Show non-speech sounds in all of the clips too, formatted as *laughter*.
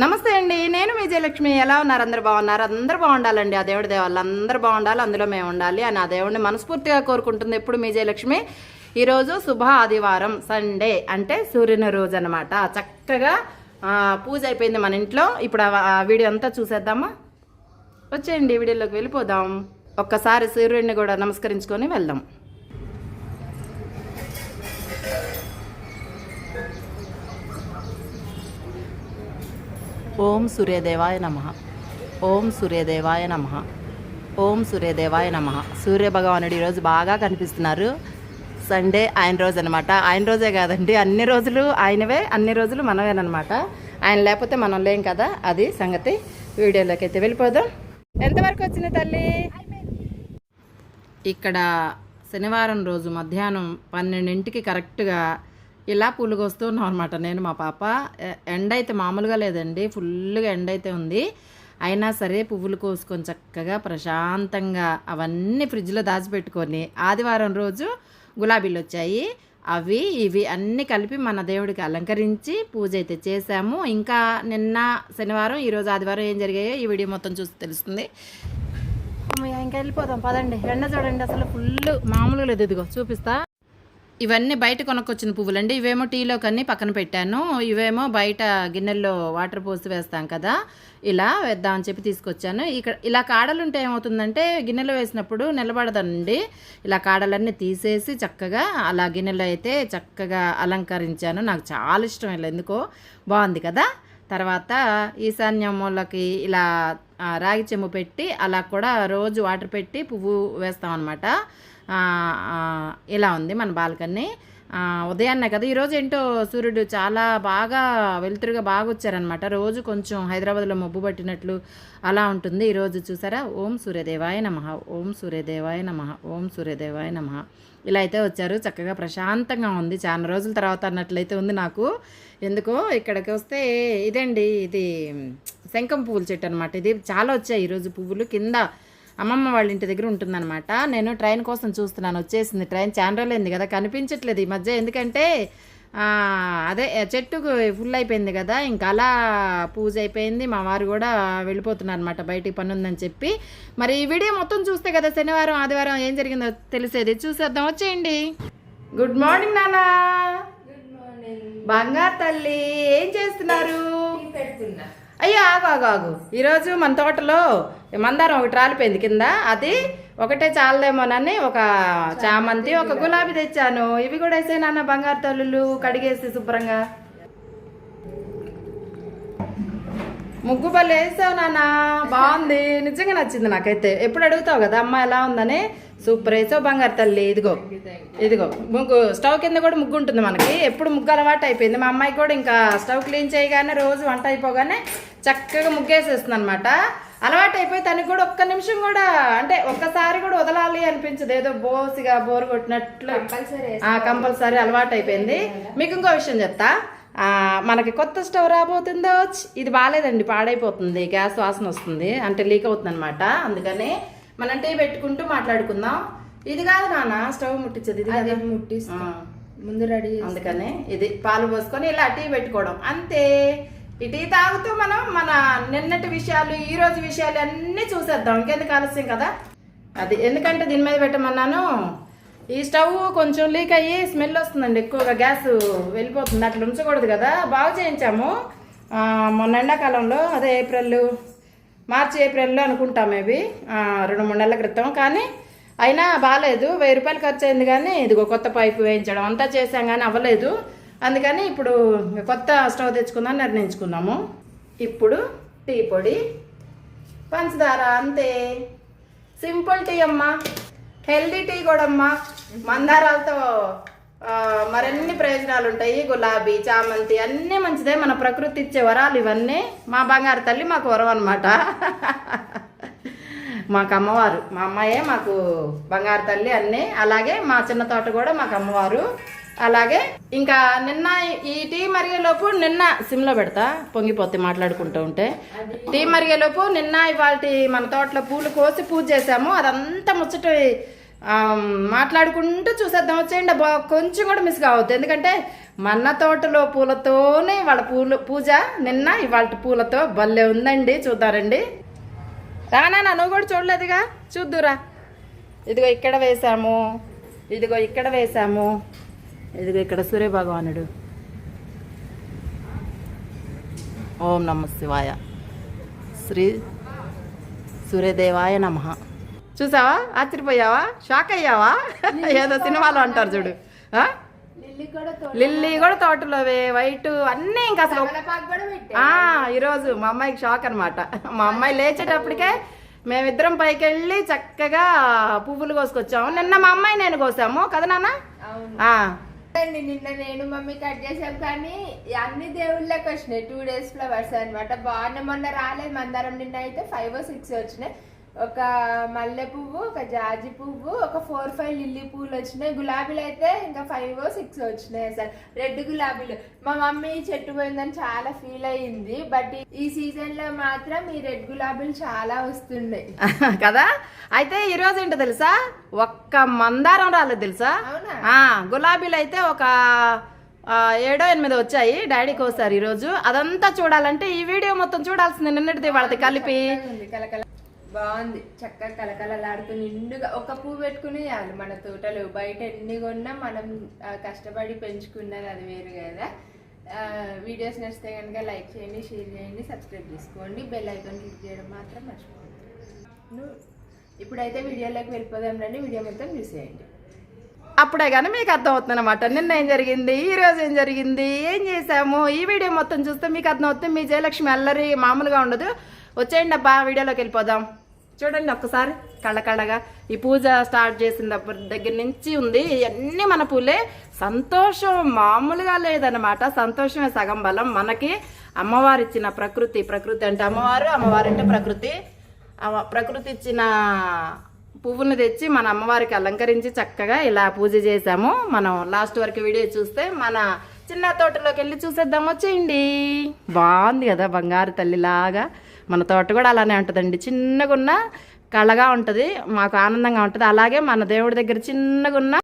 నమస్తే అండి నేను విజయలక్ష్మి ఎలా ఉన్నారు? అందరు బాగున్నారు? అందరు బాగుండాలండి. ఆ దేవుడి దేవాళ్ళు అందరు బాగుండాలి అందులో మేము ఉండాలి అని ఆ దేవుడిని మనస్ఫూర్తిగా కోరుకుంటుంది ఎప్పుడు విజయలక్ష్మి ఈరోజు శుభ ఆదివారం సండే అంటే సూర్యుని రోజు అనమాట చక్కగా పూజ అయిపోయింది మన ఇంట్లో. ఇప్పుడు వీడియో అంతా చూసేద్దామా? వచ్చేయండి వీడియోలోకి వెళ్ళిపోదాం. ఒక్కసారి సూర్యుడిని కూడా నమస్కరించుకొని వెళ్దాం. ఓం సూర్యదేవాయ నమ. ఓం సూర్యదేవాయ నమ. ఓం సూర్యదేవాయ నమ. సూర్యభగవానుడు ఈరోజు బాగా కనిపిస్తున్నారు. సండే ఆయన రోజు అనమాట ఆయన రోజే కాదండి అన్ని రోజులు ఆయనవే అన్ని రోజులు మనమేనమాట ఆయన లేకపోతే మనం లేం కదా అది సంగతి. వీడియోలోకి అయితే వెళ్ళిపోదాం. ఎంతవరకు వచ్చింది తల్లి? ఇక్కడ శనివారం రోజు మధ్యాహ్నం పన్నెండింటికి కరెక్ట్గా ఇలా పూలు కోస్తున్నాం అనమాట నేను మా పాప ఎండ అయితే మామూలుగా లేదండి ఫుల్గా ఎండ అయితే ఉంది. అయినా సరే పువ్వులు కోసుకొని చక్కగా ప్రశాంతంగా అవన్నీ ఫ్రిడ్జ్లో దాచిపెట్టుకొని ఆదివారం రోజు గులాబీలు వచ్చాయి. అవి ఇవి అన్నీ కలిపి మన దేవుడికి అలంకరించి పూజ అయితే చేశాము. ఇంకా నిన్న శనివారం ఈరోజు ఆదివారం ఏం జరిగాయో ఈ వీడియో మొత్తం చూసి తెలుస్తుంది. ఇంకా వెళ్ళిపోతాం పదండి. ఎండ చూడండి అసలు ఫుల్ మామూలుగా లేదు. ఇదిగో చూపిస్తా. ఇవన్నీ బయట కొనుక్కొచ్చిన పువ్వులండి. ఇవేమో టీలో కన్నీ పక్కన పెట్టాను. ఇవేమో బయట గిన్నెల్లో వాటర్ పోసి వేస్తాం కదా ఇలా వేద్దామని చెప్పి తీసుకొచ్చాను. ఇక్కడ ఇలా కాడలుంటే ఏమవుతుందంటే గిన్నెలో వేసినప్పుడు నిలబడదండి. ఇలా కాడలన్నీ తీసేసి చక్కగా అలా గిన్నెలో అయితే చక్కగా అలంకరించాను. నాకు చాలా ఇష్టం ఇలా ఎందుకో? బాగుంది కదా? తర్వాత ఈశాన్య మూలకి ఇలా రాగి చెంబు పెట్టి అలా కూడా రోజు వాటర్ పెట్టి పువ్వు వేస్తాం అనమాట ఇలా ఉంది మన బాల్కనీ. ఉదయాన్నే కదా ఈరోజు ఏంటో సూర్యుడు చాలా బాగా వెలుతురుగా బాగా వచ్చారనమాట రోజు కొంచెం హైదరాబాద్లో మబ్బు పట్టినట్లు అలా ఉంటుంది. ఈరోజు చూసారా? ఓం సూర్యదేవాయ నమ. ఓం సూర్యదేవాయ నమ. ఓం సూర్యదేవాయ నమ. ఇలా అయితే వచ్చారు. చక్కగా ప్రశాంతంగా ఉంది. చాలా రోజుల తర్వాత అన్నట్లయితే ఉంది నాకు. ఎందుకో ఇక్కడికి వస్తే ఇదండి ఇది శంఖం పువ్వుల చెట్టు అనమాట ఇది చాలా వచ్చాయి ఈరోజు పువ్వులు. కింద అమ్మమ్మ వాళ్ళ ఇంటి దగ్గర ఉంటుందన్నమాట. నేను ట్రైన్ కోసం చూస్తున్నాను వచ్చేసింది ట్రైన్ చాలా రోజులైంది కదా కనిపించట్లేదు ఈ మధ్య. ఎందుకంటే అదే చెట్టుకు ఫుల్ అయిపోయింది కదా ఇంకా అలా పూజ అయిపోయింది. మా వారు కూడా వెళ్ళిపోతున్నారు అనమాట బయటికి పని ఉందని చెప్పి. మరి ఈ వీడియో మొత్తం చూస్తే కదా శనివారం ఆదివారం ఏం జరిగిందో తెలిసేది. చూసేద్దాం వచ్చేయండి. గుడ్ మార్నింగ్ నానా బంగారు తల్లి ఏం చేస్తున్నారు? అయ్యో ఆగు ఆగు ఆగు. ఈరోజు మన తోటలో మందారం ఒకటి రాలిపోయింది కింద. అది ఒకటే చాలదేమోనని ఒక చామంతి ఒక గులాబీ తెచ్చాను. ఇవి కూడా వేసే నాన్న బంగారు తల్లులు కడిగేసి శుభ్రంగా. ముగ్గు బల్ల వేసావు నాన్న. బాగుంది. నిజంగా నచ్చింది నాకైతే. ఎప్పుడు అడుగుతావు కదా అమ్మ ఎలా ఉందని? సూపర్ వేసావు బంగారు తల్లి. ఇదిగో ఇదిగో ముగ్గు స్టవ్ కింద కూడా ముగ్గు ఉంటుంది మనకి. ఎప్పుడు ముగ్గు అలవాటు అయిపోయింది. మా అమ్మాయి కూడా ఇంకా స్టవ్ క్లీన్ చేయగానే రోజు వంట అయిపోగానే చక్కగా ముగ్గేసేస్తుంది అనమాట అలవాటు అయిపోయి తనకి కూడా ఒక్క నిమిషం కూడా అంటే ఒక్కసారి కూడా వదలాలి అనిపించదు. ఏదో బోసిగా బోరు కొట్టినట్లు కంపల్సరీ అలవాటు అయిపోయింది. మీకు ఇంకో విషయం చెప్తా. మనకి కొత్త స్టవ్ రాబోతుందో ఇది బాగాలేదండి పాడైపోతుంది గ్యాస్ వాసన వస్తుంది అంటే లీక్ అవుతుంది అనమాట అందుకని మనం టీ పెట్టుకుంటూ మాట్లాడుకుందాం. ఇది కాదు నాన్న స్టవ్ ముట్టించేది ఇది అదే? ముట్టిస్తా. ముందు రెడీ అందుకని ఇది పాలు పోసుకొని ఇలా టీ పెట్టుకోవడం. అంతే. ఈ టీ తాగుతూ మనం మన నిన్నటి విషయాలు ఈ రోజు విషయాలు అన్నీ చూసేద్దాం. ఇంకెందుకు ఆలస్యం కదా? అది ఎందుకంటే దీని మీద పెట్టమన్నాను? ఈ స్టవ్ కొంచెం లీక్ అయ్యి స్మెల్ వస్తుందండి ఎక్కువగా. గ్యాస్ వెళ్ళిపోతుంది. అట్లా ఉంచకూడదు కదా. బాగు చేయించాము. మొన్న ఎండాకాలంలో అదే ఏప్రిల్ మార్చి ఏప్రిల్లో అనుకుంటాం మేబీ. రెండు మూడు నెలల క్రితం. కానీ అయినా బాగాలేదు వెయ్యి రూపాయలు ఖర్చు అయింది కానీ ఇదిగో కొత్త పైపు వేయించడం అంతా చేసాం కానీ అవ్వలేదు. అందుకని ఇప్పుడు కొత్త స్టవ్ తెచ్చుకుందాం నిర్ణయించుకున్నాము. ఇప్పుడు టీ పొడి పంచదార అంతే. సింపుల్ టీ అమ్మా. హెల్దీ టీ కూడా అమ్మా మందారాలతో ఆ, మరిన్ని ప్రయోజనాలు ఉంటాయి గులాబీ చామంతి అన్నీ మంచిదే. మన ప్రకృతి ఇచ్చే వరాలు ఇవన్నీ మా బంగారు తల్లి మాకు వరం అనమాట మాకు అమ్మవారు. మా అమ్మాయే మాకు బంగారు తల్లి అన్నీ. అలాగే మా చిన్న తోట కూడా మాకు అమ్మవారు. అలాగే ఇంకా నిన్న ఈ టీ మరిగేలోపు నిన్న సిమ్లో పెడతా పొంగిపోతే మాట్లాడుకుంటూ ఉంటే. టీ మరిగేలోపు నిన్న ఇవాళ మన తోటలో పూలు కోసి పూజ చేసాము అదంతా ముచ్చట మాట్లాడుకుంటూ చూసేద్దాం. వచ్చేయండి అబ్బా కొంచెం కూడా మిస్ కావద్దు. ఎందుకంటే మన్న తోటలో పూలతోనే వాళ్ళ పూలు పూజ. నిన్న ఇవాళ పూలతో భలే ఉందండి చూద్దారండి. రానా నువ్వు కూడా చూడలేదుగా? చూద్దురా. ఇదిగో ఇక్కడ వేసాము ఇదిగో ఇక్కడ వేసాము. ఇదిగో ఇక్కడ సూర్య భగవానుడు ఓం నమ శివాయ. శ్రీ సూర్యదేవాయ నమ. చూసావా? ఆశ్చర్యపోయావా? షాక్ అయ్యావా? ఏదో సినిమాలో అంటారు చూడు? లిల్లీ కూడా తోటలోవే వైట్ అన్నీ ఇంకా అసలు ఈరోజు మా అమ్మాయికి షాక్ అనమాట మా అమ్మాయి లేచేటప్పటికే మేమిద్దరం పైకి వెళ్ళి చక్కగా పువ్వులు కోసుకొచ్చాము. నిన్న మా అమ్మాయి నేను కోసాము. కదా నాన్న? అండి నిన్న నేను మమ్మీ కట్ చేసాం కానీ అన్ని దేవుళ్ళకి వచ్చినాయి. టూ డేస్ ఫ్లవర్స్ అన్నమాట. బాగున్నాయి. మొన్న రాలేదు. మందారం నిన్న అయితే ఫైవ్ సిక్స్ వచ్చినాయి. ఒక మల్లె పువ్వు ఒక జాజి పువ్వు ఒక ఫోర్ ఫైవ్ లిల్లీ పువ్వులు వచ్చినాయి. గులాబీలు అయితే ఇంకా ఫైవ్ సిక్స్ వచ్చినాయి అసలు రెడ్ గులాబీలు. మా మమ్మీ చెట్టు పోయిందని చాలా ఫీల్ అయ్యింది. బట్ ఈ సీజన్లో మాత్రం ఈ రెడ్ గులాబీలు చాలా వస్తున్నాయి. *laughs* కదా? అయితే ఈరోజు ఏంటో తెలుసా? ఒక్క మందారం రాలేదు తెలుసా? అవునా? గులాబీలు అయితే ఒక ఏడో ఎనిమిది వచ్చాయి డాడీ కోసారు ఈరోజు అదంతా చూడాలంటే ఈ వీడియో మొత్తం చూడాల్సింది. నిన్నటిది వాళ్ళది కలిపి. బాగుంది. చక్కగా కలకలలాడుతూ నిండుగా ఒక పువ్వు పెట్టుకుని చాలు. మన తోటలో బయట ఎన్ని కొన్నా మనం కష్టపడి పెంచుకున్నది అది వేరు కదా. వీడియోస్ నచ్చితే కనుక లైక్ చేయండి షేర్ చేయండి సబ్స్క్రైబ్ చేసుకోండి. బెల్ ఐకాన్ క్లిక్ చేయడం మాత్రం మర్చిపోండి ఇప్పుడైతే వీడియోలోకి వెళ్ళిపోదాం రండి. వీడియో మొత్తం చూసేయండి. అప్పుడే కానీ మీకు అర్థమవుతుంది అనమాట నిన్న ఏం జరిగింది? ఈ రోజు ఏం జరిగింది? ఏం చేసాము ఈ వీడియో మొత్తం చూస్తే మీకు అర్థమవుతుంది. మీ జయలక్ష్మి అల్లరి మామూలుగా ఉండదు. వచ్చేయండి అబ్బా వీడియోలోకి వెళ్ళిపోదాం. చూడండి ఒక్కసారి కళ్ళ కళ్ళగా. ఈ పూజ స్టార్ట్ చేసిన దగ్గర నుంచి ఉంది. ఇవన్నీ మన పూలే. సంతోషం మామూలుగా లేదనమాట సంతోషమే సగం బలం. మనకి అమ్మవారు ఇచ్చిన ప్రకృతి ప్రకృతి అంటే అమ్మవారు అమ్మవారు అంటే ప్రకృతి. ప్రకృతి ఇచ్చిన పువ్వును తెచ్చి మన అమ్మవారికి అలంకరించి చక్కగా ఇలా పూజ చేసాము మనం లాస్ట్ వరకు వీడియో చూస్తే మన చిన్న తోటలోకి వెళ్ళి చూసేద్దాం వచ్చేయండి. బాగుంది కదా బంగారు తల్లిలాగా. మన తోట కూడా అలానే ఉంటుందండి. చిన్నగా ఉన్న కళగా ఉంటుంది మాకు ఆనందంగా ఉంటుంది. అలాగే మన దేవుడి దగ్గర చిన్నగా ఉన్న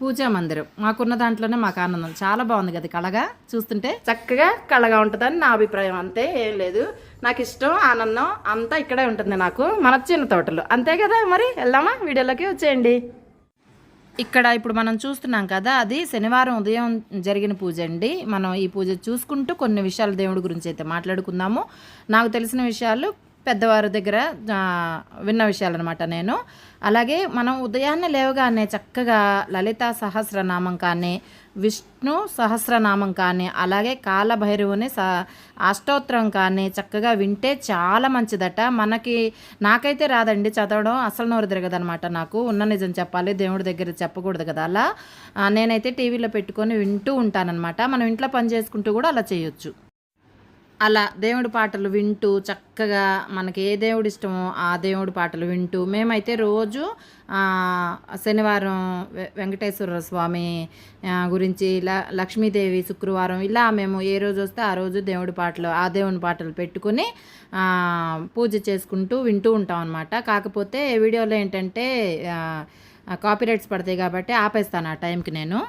పూజా మందిరం మాకున్న దాంట్లోనే మాకు ఆనందం. చాలా బాగుంది కదా కళగా చూస్తుంటే. చక్కగా కళగా ఉంటుందని నా అభిప్రాయం. అంతే ఏం లేదు. నాకు ఇష్టం ఆనందం అంతా ఇక్కడే ఉంటుంది నాకు మన చిన్న తోటలు. అంతే కదా మరి వెళ్దామా? వీడియోలోకి వచ్చేయండి. ఇక్కడ ఇప్పుడు మనం చూస్తున్నాం కదా అది శనివారం ఉదయం జరిగిన పూజ అండి. మనం ఈ పూజ చూసుకుంటూ కొన్ని విషయాలు దేవుడి గురించి అయితే మాట్లాడుకుందాము. నాకు తెలిసిన విషయాలు పెద్దవారి దగ్గర విన్న విషయాలు అనమాట నేను. అలాగే మనం ఉదయాన్నే లేవగానే చక్కగా లలిత సహస్రనామం కానీ విష్ణు సహస్రనామం కానీ అలాగే కాలభైరవుని స అష్టోత్తరం కానీ చక్కగా వింటే చాలా మంచిదట. మనకి నాకైతే రాదండి చదవడం అసలు నోరు తిరగదనమాట నాకు. ఉన్న నిజం చెప్పాలి దేవుడి దగ్గర చెప్పకూడదు కదా అలా. నేనైతే టీవీలో పెట్టుకొని వింటూ ఉంటానన్నమాట. మనం ఇంట్లో పని చేసుకుంటూ కూడా అలా చేయొచ్చు. అలా దేవుడి పాటలు వింటూ చక్కగా మనకి ఏ దేవుడు ఇష్టమో ఆ దేవుడి పాటలు వింటూ మేమైతే రోజు శనివారం వె- వెంకటేశ్వర స్వామి గురించి ఇలా లక్ష్మీదేవి శుక్రవారం ఇలా మేము ఏ రోజు వస్తే ఆ రోజు దేవుడి పాటలు ఆ దేవుని పాటలు పెట్టుకుని పూజ చేసుకుంటూ వింటూ ఉంటాం అనమాట కాకపోతే వీడియోలో ఏంటంటే కాపీరైట్స్ పడతాయి కాబట్టి ఆపేస్తాను ఆ టైంకి నేను.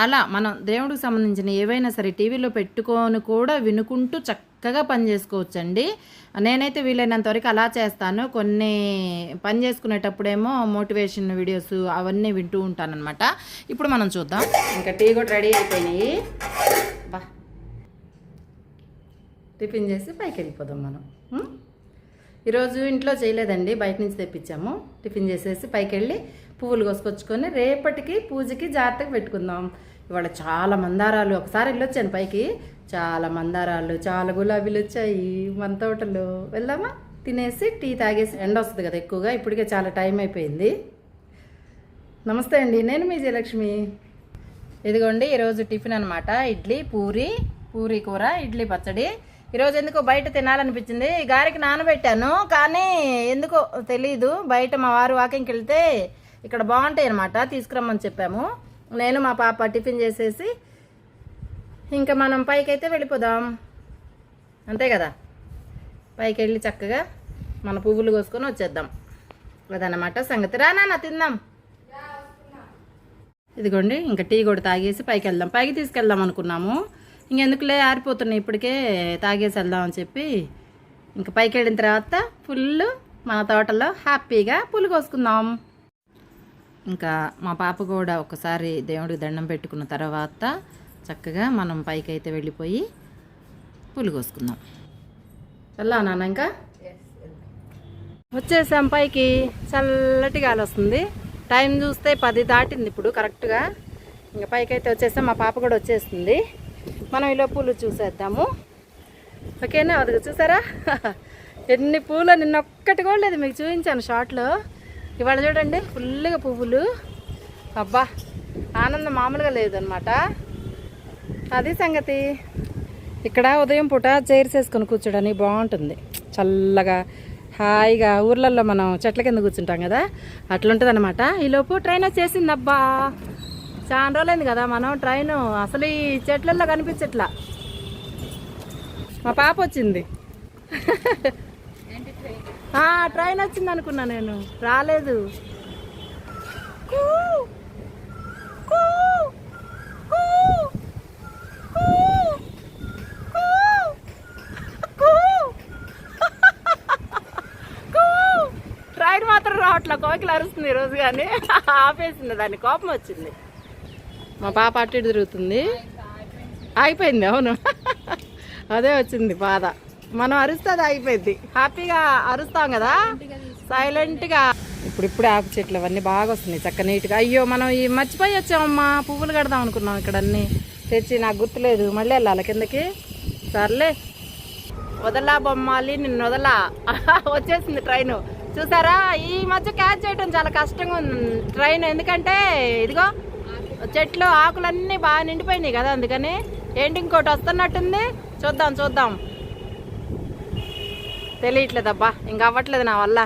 అలా మనం దేవుడికి సంబంధించిన ఏవైనా సరే టీవీలో పెట్టుకొని కూడా వినుకుంటూ చక్కగా పని చేసుకోవచ్చండి. నేనైతే వీలైనంత వరకు అలా చేస్తాను. కొన్ని పని చేసుకునేటప్పుడేమో మోటివేషన్ వీడియోస్ అవన్నీ వింటూ ఉంటానన్నమాట. ఇప్పుడు మనం చూద్దాం. ఇంకా టీ కూడా రెడీ అయిపోయినాయి. బా. టిఫిన్ చేసి పైకి వెళ్ళిపోదాం మనం. ఈరోజు ఇంట్లో చేయలేదండి. బయట నుంచి తెప్పించాము. టిఫిన్ చేసేసి పైకి వెళ్ళి పువ్వులు కోసుకొచ్చుకొని రేపటికి పూజకి జాగ్రత్తగా పెట్టుకుందాం. ఇవాళ చాలా మందారాలు. ఒకసారి వెళ్ళొచ్చాను పైకి. చాలా మందారాలు చాలా గులాబీలు వచ్చాయి. మన తోటలో వెళ్దామా? తినేసి టీ తాగేసి ఎండ వస్తుంది కదా ఎక్కువగా. ఇప్పటికే చాలా టైం అయిపోయింది. నమస్తే అండి. నేను మీ జయలక్ష్మి. ఇదిగోండి ఈరోజు టిఫిన్ అనమాట ఇడ్లీ పూరి పూరి కూర ఇడ్లీ పచ్చడి. ఈరోజు ఎందుకో బయట తినాలనిపించింది. గారికి నానబెట్టాను కానీ ఎందుకో తెలీదు. బయట మా వారు వాకింగ్కి వెళ్తే ఇక్కడ బాగుంటాయి అనమాట తీసుకురమ్మని చెప్పాము. నేను మా పాప టిఫిన్ చేసేసి ఇంకా మనం పైకి అయితే వెళ్ళిపోదాం. అంతే కదా? పైకి వెళ్ళి చక్కగా మన పువ్వులు కోసుకొని వచ్చేద్దాం. అదనమాట సంగతి. రా నాన్న తిందాం. ఇదిగోండి ఇంకా టీ కూడా తాగేసి పైకి వెళ్దాం పైకి తీసుకెళ్దాం అనుకున్నాము. ఇంకెందుకులే ఆరిపోతున్నాయి ఇప్పటికే తాగేసి వెళ్దాం అని చెప్పి ఇంకా పైకి వెళ్ళిన తర్వాత ఫుల్ మన తోటలో హ్యాపీగా పూలు కోసుకుందాం. ఇంకా మా పాప కూడా ఒకసారి దేవుడికి దండం పెట్టుకున్న తర్వాత చక్కగా మనం పైకి అయితే వెళ్ళిపోయి పూలు కోసుకుందాం. చల్లా నాన్న ఇంకా? వచ్చేసాం పైకి. చల్లటి గాలి వస్తుంది. టైం చూస్తే పది దాటింది ఇప్పుడు కరెక్ట్గా. ఇంకా పైకి అయితే వచ్చేసాం. మా పాప కూడా వచ్చేస్తుంది. మనం ఇలా పూలు చూసేద్దాము. ఓకేనా? అది చూసారా? *laughs* ఎన్ని పూలు నిన్న ఒక్కటి కూడా లేదు. మీకు చూపించాను షార్ట్లో ఇవాళ చూడండి ఫుల్గా పువ్వులు. అబ్బా ఆనందం మామూలుగా లేదనమాట అది సంగతి. ఇక్కడ ఉదయం పూట చైర్స్ వేసుకొని కూర్చోడానికి బాగుంటుంది. చల్లగా హాయిగా ఊర్లలో మనం చెట్ల కింద కూర్చుంటాం కదా అట్లుంటుంది అనమాట ఈలోపు ట్రైన్ వచ్చేసింది అబ్బా చాలా రోజులైంది కదా మనం ట్రైన్ అసలు ఈ చెట్లల్లో కనిపించట్లా. మా పాప వచ్చింది. *laughs* ట్రైన్ వచ్చింది అనుకున్నా నేను. రాలేదు. ట్రైన్ మాత్రం రావట్లే. కోకిలు అరుస్తుంది ఈరోజు కానీ. ఆపేసింది దాన్ని. కోపం వచ్చింది. మా పాప అటు తిరుగుతుంది. ఆగిపోయింది అవును. అదే వచ్చింది బాధ. మనం అరుస్తుంది అయిపోయింది. ఆగిపోయింది హ్యాపీగా అరుస్తాం కదా? సైలెంట్గా ఇప్పుడు ఇప్పుడు ఆకు చెట్లు అవన్నీ బాగా వస్తున్నాయి చక్క నీట్గా. అయ్యో మనం ఈ మర్చిపోయి వచ్చామమ్మా. పువ్వులు కడదాం అనుకున్నాం ఇక్కడ అన్నీ. తెచ్చి నాకు గుర్తులేదు. మళ్ళీ వెళ్ళాలి కిందకి? సర్లే. వదలా బొమ్మాలి నిన్ను వదలా. *laughs* వచ్చేసింది ట్రైన్. చూసారా? ఈ మధ్య క్యాచ్ చేయడం చాలా కష్టంగా ఉంది. ట్రైన్ ఎందుకంటే ఇదిగో చెట్లు ఆకులన్నీ బాగా నిండిపోయినాయి కదా అందుకని. ఏంటి ఇంకోటి వస్తున్నట్టుంది? చూద్దాం చూద్దాం. తెలియట్లేదబ్బా. ఇంకా అవ్వట్లేదు నా వల్ల.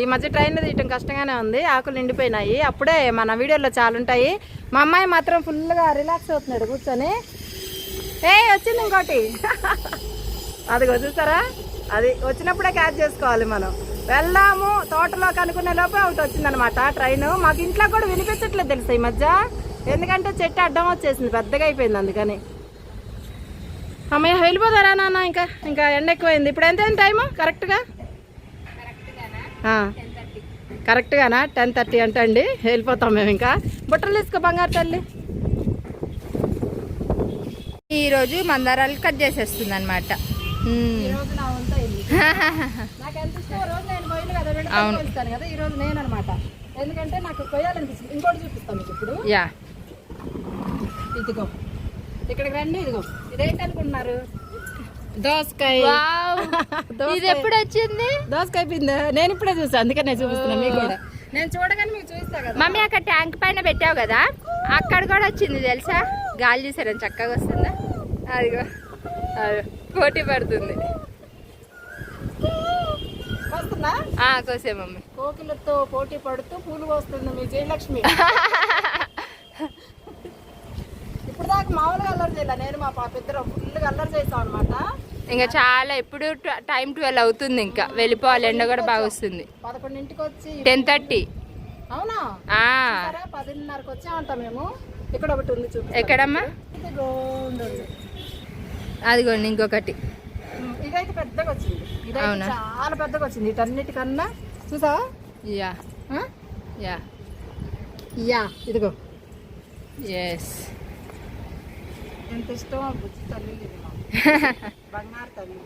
ఈ మధ్య ట్రైన్ తీయటం కష్టంగానే ఉంది. ఆకులు నిండిపోయినాయి. అప్పుడే మన వీడియోలో చాలా ఉంటాయి. మా అమ్మాయి మాత్రం ఫుల్గా రిలాక్స్ అవుతున్నాడు. కూర్చొని. ఏ వచ్చింది ఇంకోటి. *laughs* అదిగో చూసారా? అది వచ్చినప్పుడే క్యాచ్ చేసుకోవాలి మనం. వెళ్దాము. తోటలోకి అనుకునే లోపే ఒకటి వచ్చిందనమాట ట్రైన్. మాకు ఇంట్లో కూడా వినిపించట్లేదు తెలుసా ఈ మధ్య? ఎందుకంటే చెట్టు అడ్డం వచ్చేసింది. పెద్దగా అయిపోయింది అందుకని. అమ్మయ్య వెళ్ళిపోతారా నాన్న ఇంకా? ఇంకా ఎండ ఎక్కువైంది. ఇప్పుడు ఎంత టైము కరెక్ట్గా కరెక్ట్గానా టెన్ థర్టీ అంటే అండి వెళ్ళిపోతాం మేము ఇంకా. బుట్టలు తీసుకో బంగారు తల్లి. ఈ రోజు మందారాలు కట్ చేసేస్తుంది అనమాట ఈ రోజు నా వంత అయింది. *laughs* నాకు ఎంత ఇష్టం రోజు నేను కొయ్యలు కదా రెండు అవును. కదా ఈ రోజు నేను అనమాట ఎందుకంటే నాకు కొయ్యాలనిపిస్తుంది. ఇంకోటి చూపిస్తాను మీకు ఇప్పుడు. యా. ఇదిగో. ఇక్కడికి రండి ఇదిగో. ఇదేంటి అనుకుంటున్నారు. దోసకాయ. ఇది ఎప్పుడు వచ్చింది? దోసకాయ పిండి. నేను ఇప్పుడే చూసాను అందుకని నేను చూపిస్తున్నా మీకు కూడా. నేను చూడగానే మీకు చూపిస్తా కదా. మమ్మీ అక్కడ ట్యాంక్ పైన పెట్టావు కదా? అక్కడ కూడా వచ్చింది తెలుసా? గాలి చూసారని చక్కగా వస్తుందా? అదిగో. పోటీ పడుతుంది. వస్తుందా? ఆ, కోసే మమ్మీ. కోకిలతో పోటీ పడుతూ పూలు కోస్తుంది మీ జయలక్ష్మి. *laughs* ఇప్పుడు దాకా మామూలుగా అల్లరి చేయాలి. నేను మా పాప ఇద్దరు ఫుల్గా అల్లరి చేసాం అనమాట ఇంకా చాలా ఎప్పుడు టైం ట్వెల్వ్ అవుతుంది ఇంకా. వెళ్ళిపోవాలి ఎండ కూడా బాగా వస్తుంది. పదకొండింటికి వచ్చి టెన్ థర్టీ. అవునా? పదిన్నరకు వచ్చామంట మేము. ఇక్కడ ఒకటి ఉంది చూపి ఎక్కడమ్మా? అదిగోండి ఇంకొకటి. ఇదైతే పెద్దగా వచ్చింది. ఇదైతే? చాలా పెద్దగా వచ్చింది. వీటన్నిటికన్నా చూసా యా. యా. యా. ఇదిగో. ఎస్ ఎంత ఇష్టం బుజ్జి తల్లి. *laughs* బంగారు తల్లి.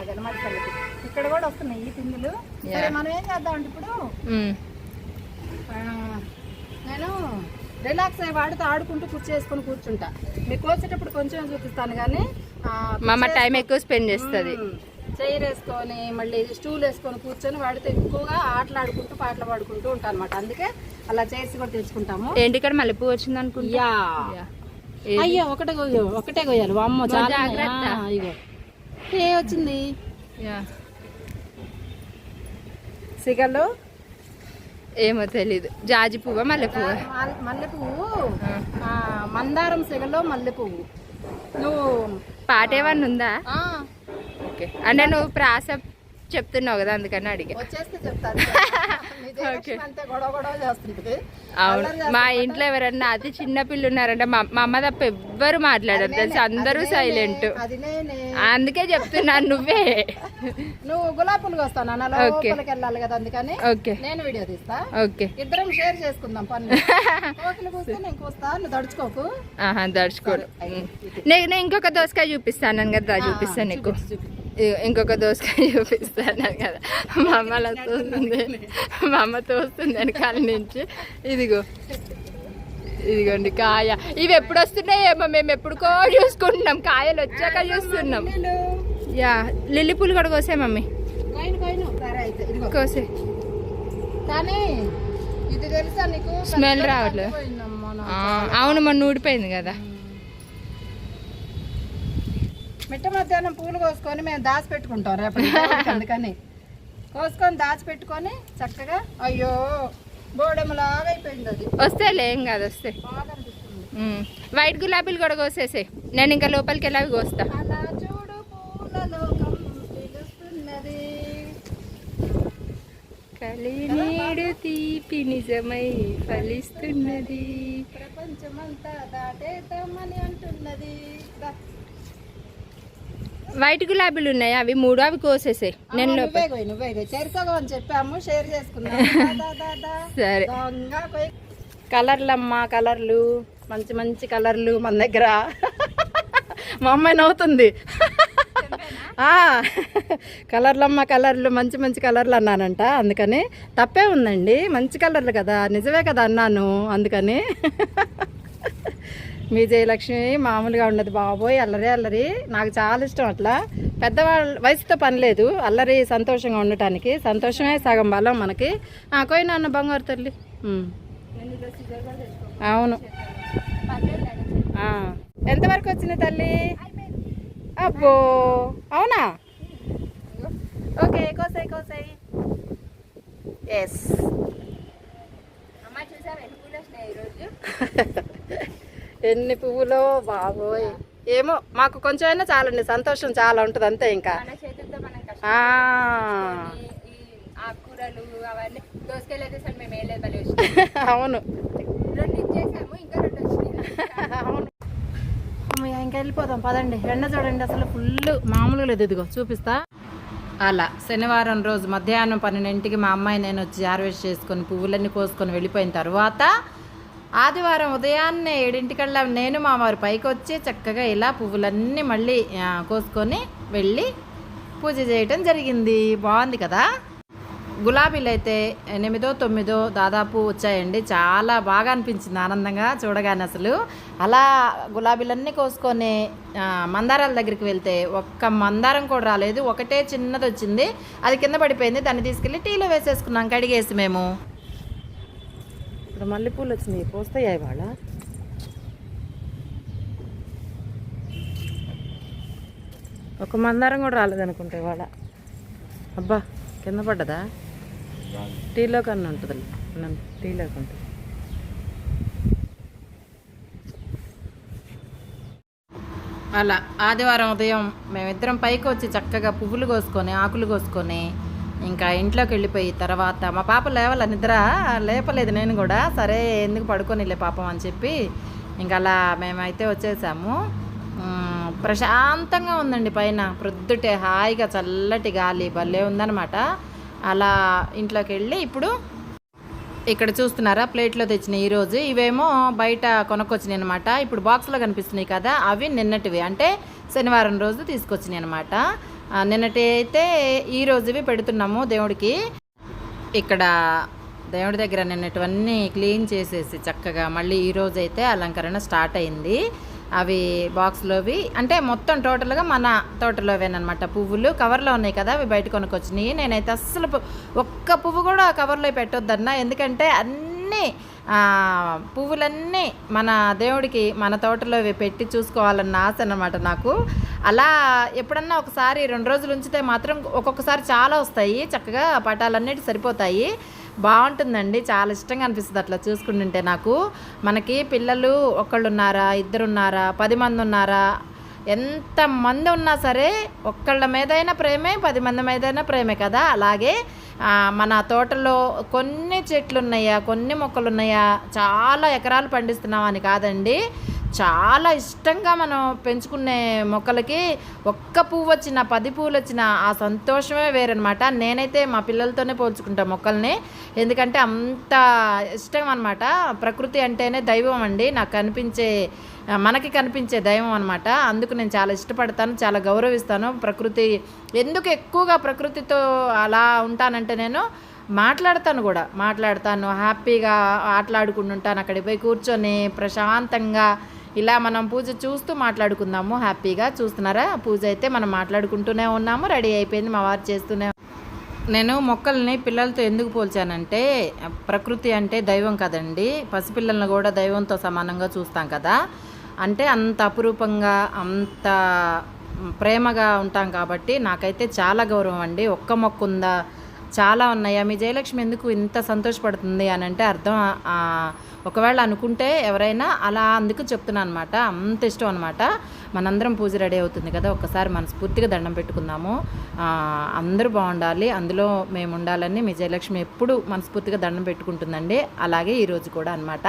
అదనమాట తల్లికి ఇక్కడ కూడా వస్తున్నాయి ఈ పిందులు. సరే మనం ఏం చేద్దాం అంటే ఇప్పుడు నేను రిలాక్స్ అయ్యి వాడితో ఆడుకుంటూ కూర్చేసుకొని కూర్చుంటా. మీకు వచ్చేటప్పుడు కొంచెం చూపిస్తాను కానీ మా టైం ఎక్కువ స్పెండ్ చేస్తుంది. చైర్ వేసుకొని మళ్ళీ స్టూల్ వేసుకొని కూర్చొని వాడితో ఎక్కువగా ఆటలు ఆడుకుంటూ పాటలు పాడుకుంటూ ఉంటాను అనమాట అందుకే అలా చైర్స్ కూడా తెచ్చుకుంటాము. ఏంటి ఇక్కడ మల్లెపూ వచ్చింది అనుకుంటా. అయ్యో ఒకటే కొయ్యో ఒకటే కొయ్యాలి. అమ్మ చాలా ఇగో. ఏ వచ్చింది? యా. సిగలు? ఏమో తెలీదు. జాజి పువ్వ మల్లె పువ్వ? మల్- మల్లె పువ్వు. ఆ, మందారం సిగలో మల్లె పువ్వు. నువ్వు పాట ఏమన్నా ఉందా? ఆ, ఓకే. అంటే నువ్వు ప్రాస చెప్తున్నావు కదా అందుకని అడిగా. *laughs* అవును. మా ఇంట్లో ఎవరన్నా అతి చిన్న పిల్లలు ఉన్నారంటే మా మా అమ్మ తప్ప ఎవ్వరు మాట్లాడరు తెలుసు? అందరూ సైలెంట్ అందుకే చెప్తున్నాను నువ్వే. *laughs* నువ్వు గులాబీలు వస్తాను ఓకే. లోపలికి వెళ్ళాలి కదా అందుకని ఓకే. నేను వీడియో తీస్తా. ఓకే. ఇద్దరం షేర్ చేసుకుందాం దడుచుకోకు *laughs* ఆహా దడుచుకోడు నేను ఇంకొక దోసకాయ చూపిస్తాను కదా చూపిస్తాను నీకు. ఇంకొక దోసకాయ చూపిస్తాను కదా మా అమ్మ అలా తోస్తుంది మా అమ్మ తోస్తుంది వెనకాల నుంచి ఇదిగో ఇదిగోండి కాయ ఇవి ఎప్పుడు వస్తున్నాయేమో మేము ఎప్పుడుకో చూసుకుంటున్నాం కాయలు వచ్చాక చూస్తున్నాం యా లిల్లీ పూలు కూడా కోసే మమ్మీ కోసే కానీ ఇది తెలుసా నీకు స్మెల్ రావట్లేదు. అవును మొన్న ఊడిపోయింది కదా మిట్ట మధ్యాహ్నం పూలు కోసుకొని మేము దాచి పెట్టుకుంటాం రేపటి అందుకని. కోసుకొని దాచి పెట్టుకొని చక్కగా అయ్యో బోడెములాగా అయిపోయింది అది. ఏం కాదు వస్తే. వైట్ గులాబీలు కూడా కోసేసే. నేను ఇంకా లోపలికి వెళ్ళి అవి కోస్తా. అలా చూడు పూల లోకం పిలుస్తున్నది కలినీడు తీపి నిజమై ఫలిస్తున్నది. ప్రపంచమంతా దాటేద్దామని అంటున్నది. వైట్ గులాబీలు ఉన్నాయి అవి మూడు అవి కోసేసే ఆ, నేను చెప్పాము షేర్. సరే. కోయి. కలర్లు అమ్మ కలర్లు. మంచి మంచి కలర్లు మన దగ్గర. మా అమ్మాయి నవ్వుతుంది. ఆ, కలర్లు అమ్మ కలర్లు మంచి మంచి కలర్లు అన్నానంట. అందుకని తప్పే ఉందండి. మంచి కలర్లు కదా నిజమే కదా అన్నాను. అందుకని మీ జయలక్ష్మి మామూలుగా ఉండదు బాబోయ్ అల్లరి అల్లరి. నాకు చాలా ఇష్టం అట్లా. పెద్దవాళ్ళ వయసుతో పని లేదు అల్లరి సంతోషంగా ఉండటానికి. సంతోషమే సగం బలం మనకి. కోయి నాన్న బంగారు తల్లి. అవును. ఎంతవరకు వచ్చింది తల్లి? అబ్బో. అవునా? ఓకే కోసాయి కోసాయి. ఎస్ అమ్మ వస్తున్నాయి ఈరోజు *laughs* ఎన్ని పువ్వులో బాబోయ్. ఏమో మాకు కొంచెం అయినా చాలండి సంతోషం చాలా ఉంటుంది అంతే ఇంకా. *laughs* అవును. రెండు ఇచ్చేసాము ఇంకా రెండు వచ్చినాయి. అవును. ఇంకా వెళ్ళిపోదాం పదండి. ఎండ చూడండి అసలు ఫుల్ మామూలుగా లేదు ఇదిగో చూపిస్తా. అలా శనివారం రోజు మధ్యాహ్నం పన్నెండింటికి మా అమ్మాయి నేను వచ్చి హార్వెస్ట్ చేసుకొని పువ్వులన్నీ కోసుకొని వెళ్ళిపోయిన తర్వాత ఆదివారం ఉదయాన్నే ఏడింటికల్లా నేను మా వారి పైకి వచ్చి చక్కగా ఇలా పువ్వులన్నీ మళ్ళీ కోసుకొని వెళ్ళి పూజ చేయటం జరిగింది. బాగుంది కదా? గులాబీలు అయితే ఎనిమిదో తొమ్మిదో దాదాపు వచ్చాయండి. చాలా బాగా అనిపించింది ఆనందంగా చూడగానే అసలు. అలా గులాబీలన్నీ కోసుకొని మందారాల దగ్గరికి వెళ్తే ఒక్క మందారం కూడా రాలేదు. ఒకటే చిన్నది వచ్చింది అది కింద పడిపోయింది. దాన్ని తీసుకెళ్ళి టీలో వేసేసుకున్నాం. కడిగేసి మేము. ఇప్పుడు మల్లెపూలు వచ్చినాయి. పోస్తాయా ఇవాళ? ఒక మందారం కూడా రాలేదనుకుంటా ఇవాళ. అబ్బా కింద పడ్డదా? టీలో కన్నా ఉంటుంది నన్ను టీలో ఉంటుంది అలా ఆదివారం ఉదయం మేమిద్దరం పైకి వచ్చి చక్కగా పువ్వులు కోసుకొని ఆకులు కోసుకొని ఇంకా ఇంట్లోకి వెళ్ళిపోయి తర్వాత మా పాప లేవాల నిద్ర లేపలేదు నేను కూడా. సరే ఎందుకు పడుకోనిలే పాపం అని చెప్పి ఇంకా అలా మేమైతే వచ్చేసాము. ప్రశాంతంగా ఉందండి పైన. ప్రొద్దుటే హాయిగా చల్లటి గాలి భలే ఉందనమాట అలా ఇంట్లోకి వెళ్ళి ఇప్పుడు ఇక్కడ చూస్తున్నారా ప్లేట్లో తెచ్చిన ఈరోజు ఇవేమో బయట కొనుక్కొచ్చినాయి అనమాట ఇప్పుడు బాక్స్లో కనిపిస్తున్నాయి కదా అవి నిన్నటివి. అంటే శనివారం రోజు తీసుకొచ్చినాయి అనమాట నిన్నటి అయితే ఈ రోజువి పెడుతున్నాము దేవుడికి. ఇక్కడ దేవుడి దగ్గర నిన్నటివన్నీ క్లీన్ చేసేసి చక్కగా మళ్ళీ ఈ రోజు అయితే అలంకరణ స్టార్ట్ అయింది. అవి బాక్స్లోవి అంటే మొత్తం టోటల్గా మన తోటలోవేనమాట పువ్వులు కవర్లో ఉన్నాయి కదా అవి బయట కొనుక్కొచ్చినాయి. నేనైతే అస్సలు ఒక్క పువ్వు కూడా కవర్లో పెట్టొద్దన్నా. ఎందుకంటే అన్నీ పువ్వులన్నీ మన దేవుడికి మన తోటలోవి పెట్టి చూసుకోవాలన్న ఆశ అన్నమాట నాకు. అలా ఎప్పుడన్నా ఒకసారి రెండు రోజులు ఉంచితే మాత్రం ఒక్కొక్కసారి చాలా వస్తాయి చక్కగా పటాలన్నిటి సరిపోతాయి. బాగుంటుందండి చాలా ఇష్టంగా అనిపిస్తుంది అట్లా చూసుకుంటుంటే నాకు. మనకి పిల్లలు ఒకళ్ళు ఉన్నారా ఇద్దరు ఉన్నారా పది మంది ఉన్నారా ఎంత మంది ఉన్నా సరే ఒక్కళ్ళ మీదైనా ప్రేమే పది మంది మీదైనా ప్రేమే కదా. అలాగే మన తోటలో కొన్ని చెట్లు ఉన్నాయా కొన్ని మొక్కలు ఉన్నాయా చాలా ఎకరాలు పండిస్తున్నాం అని కాదండి. చాలా ఇష్టంగా మనం పెంచుకునే మొక్కలకి ఒక్క పువ్వు వచ్చిన పది పువ్వులు వచ్చిన ఆ సంతోషమే వేరనమాట నేనైతే మా పిల్లలతోనే పోల్చుకుంటా మొక్కల్ని. ఎందుకంటే అంత ఇష్టం అనమాట ప్రకృతి అంటేనే దైవం అండి. నాకు కనిపించే మనకి కనిపించే దైవం అనమాట అందుకు నేను చాలా ఇష్టపడతాను చాలా గౌరవిస్తాను. ప్రకృతి ఎందుకు ఎక్కువగా ప్రకృతితో అలా ఉంటానంటే నేను మాట్లాడతాను కూడా. మాట్లాడతాను హ్యాపీగా ఆటలాడుకుంటుంటాను అక్కడికి పోయి కూర్చొని ప్రశాంతంగా ఇలా మనం పూజ చూస్తూ మాట్లాడుకుందాము. హ్యాపీగా చూస్తున్నారా? పూజ అయితే మనం మాట్లాడుకుంటూనే ఉన్నాము. రెడీ అయిపోయింది మా వారు చేస్తూనే నేను మొక్కల్ని పిల్లలతో ఎందుకు పోల్చానంటే ప్రకృతి అంటే దైవం కదండి. పసిపిల్లల్ని కూడా దైవంతో సమానంగా చూస్తాం కదా. అంటే అంత అపురూపంగా అంత ప్రేమగా ఉంటాం కాబట్టి నాకైతే చాలా గౌరవం అండి. ఒక్క మొక్క ఉందా? చాలా ఉన్నాయా? మీ జయలక్ష్మి ఎందుకు ఇంత సంతోషపడుతుంది అని అంటే అర్థం ఒకవేళ అనుకుంటే ఎవరైనా అలా అందుకు చెప్తున్నాను అనమాట అంత ఇష్టం అనమాట మనందరం పూజ రెడీ అవుతుంది కదా ఒక్కసారి మనస్ఫూర్తిగా దండం పెట్టుకుందాము. అందరూ బాగుండాలి. అందులో మేము ఉండాలని మీ జయలక్ష్మి ఎప్పుడు మనస్ఫూర్తిగా దండం పెట్టుకుంటుందండి. అలాగే ఈరోజు కూడా అనమాట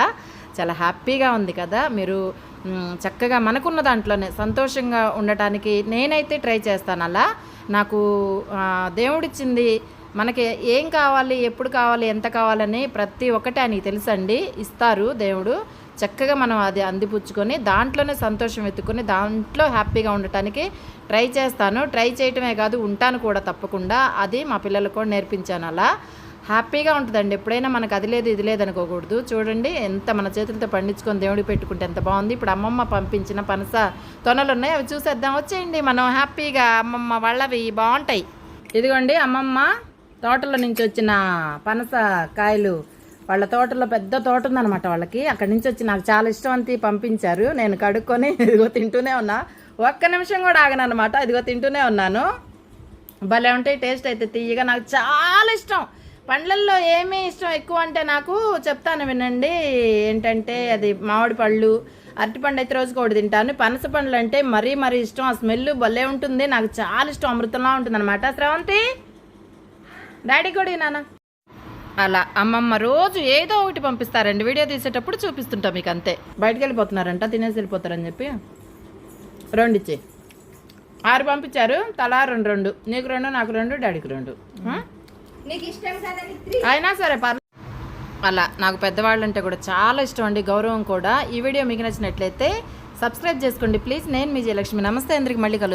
చాలా హ్యాపీగా ఉంది కదా. మీరు చక్కగా మనకున్న దాంట్లోనే సంతోషంగా ఉండటానికి నేనైతే ట్రై చేస్తాను అలా. నాకు దేవుడిచ్చింది మనకి ఏం కావాలి ఎప్పుడు కావాలి ఎంత కావాలని ప్రతి ఒక్కటి ఆయనకి తెలుసండి. ఇస్తారు దేవుడు. చక్కగా మనం అది అందిపుచ్చుకొని దాంట్లోనే సంతోషం వెతుక్కొని దాంట్లో హ్యాపీగా ఉండటానికి ట్రై చేస్తాను. ట్రై చేయటమే కాదు ఉంటాను కూడా తప్పకుండా. అది మా పిల్లలకు కూడా నేర్పించాను అలా. హ్యాపీగా ఉంటుందండి. ఎప్పుడైనా మనకు అది లేదు ఇది లేదు అనుకోకూడదు. చూడండి ఎంత మన చేతులతో పండించుకొని దేవుడికి పెట్టుకుంటే ఎంత బాగుంది. ఇప్పుడు అమ్మమ్మ పంపించిన పనస తొనలు ఉన్నాయి అవి చూసేద్దాం. వచ్చేయండి మనం హ్యాపీగా. అమ్మమ్మ వాళ్ళవి బాగుంటాయి. ఇదిగోండి అమ్మమ్మ. తోటలో నుంచి వచ్చిన పనస కాయలు వాళ్ళ తోటలో పెద్ద తోట ఉందన్నమాట వాళ్ళకి. అక్కడి నుంచి వచ్చి నాకు చాలా ఇష్టం అంతి పంపించారు. నేను కడుక్కొని *laughs* ఇదిగో తింటూనే ఉన్నా. ఒక్క నిమిషం కూడా ఆగనమాట ఇదిగో తింటూనే ఉన్నాను. భలే ఉంటాయి టేస్ట్ అయితే తీయగా నాకు చాలా ఇష్టం. పండ్లల్లో ఏమీ ఇష్టం ఎక్కువ అంటే నాకు చెప్తాను వినండి. ఏంటంటే అది మామిడి పళ్ళు అరటిపండు అయితే రోజుకి ఒకటి తింటాను. పనస పండ్లు అంటే మరీ మరీ ఇష్టం. ఆ స్మెల్ భలే ఉంటుంది. నాకు చాలా ఇష్టం. అమృతంలా ఉంటుంది అనమాట శ్రవంతి? డాడీ కూడా నాన్న. అలా అమ్మమ్మ రోజు ఏదో ఒకటి పంపిస్తారండి. వీడియో తీసేటప్పుడు చూపిస్తుంటా మీకు అంతే బయటకు వెళ్ళిపోతున్నారంట తినేసి వెళ్ళిపోతారని చెప్పి. రెండు ఇచ్చి ఆరు పంపించారు తలా రెండు రెండు. నీకు రెండు నాకు రెండు డాడీకి రెండు. అయినా సరే పర్లేదు అలా నాకు పెద్దవాళ్ళు అంటే కూడా చాలా ఇష్టం అండి గౌరవం కూడా. ఈ వీడియో మీకు నచ్చినట్లయితే సబ్స్క్రైబ్ చేసుకోండి. ప్లీజ్ నేను మీ జయలక్ష్మి. నమస్తే అందరికి మళ్ళీ కలుద్దాం.